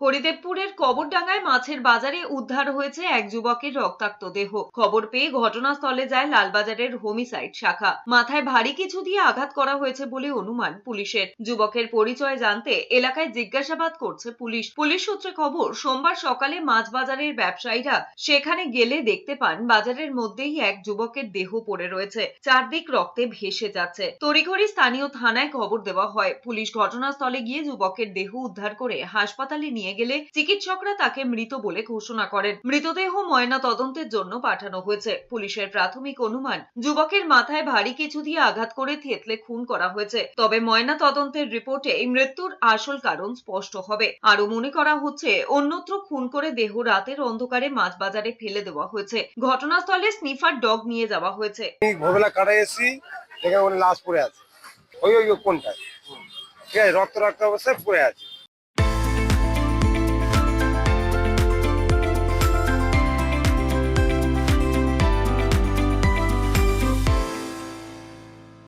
হরিদেবপুরের কবরডাঙ্গায় মাছের বাজারে উদ্ধার হয়েছে এক যুবকের রক্তাক্ত দেহ। খবর পেয়ে ঘটনাস্থলে যায় লালবাজারের হোমিসাইড শাখা। মাথায় ভারী কিছু দিয়ে আঘাত করা হয়েছে বলে অনুমান পুলিশের। যুবকের পরিচয় জানতে এলাকায় জিজ্ঞাসাবাদ করছে পুলিশ। পুলিশ সূত্রে খবর, সোমবার সকালে মাছ বাজারের ব্যবসায়ীরা সেখানে গেলে দেখতে পান, বাজারের মধ্যেই এক যুবকের দেহ পড়ে রয়েছে। চারদিক রক্তে ভেসে যাচ্ছে। তড়িঘড়ি স্থানীয় থানায় খবর দেওয়া হয়। পুলিশ ঘটনাস্থলে গিয়ে যুবকের দেহ উদ্ধার করে হাসপাতালে নিয়ে গেলে চিকিৎসকরা তাকে মৃত বলে ঘোষণা করেন। মৃতদেহ ময়না তদন্তের জন্য পাঠানো হয়েছে। পুলিশের প্রাথমিক অনুমান, যুবকের মাথায় ভারী কিছু দিয়ে আঘাত করে থেতলে খুন করা হয়েছে। তবে ময়না তদন্তের রিপোর্টে এই মৃত্যুর আসল কারণ স্পষ্ট হবে। আরও মনে করা হচ্ছে, অন্যত্র খুন করে দেহ রাতের অন্ধকারে মাছ বাজারে ফেলে দেওয়া হয়েছে। ঘটনাস্থলে স্নিফার ডগ নিয়ে যাওয়া হয়েছে। লাশ পড়ে আছে। ওই ওই কোনটায়? রক্ত রক্ত অবস্থায় পড়ে আছে।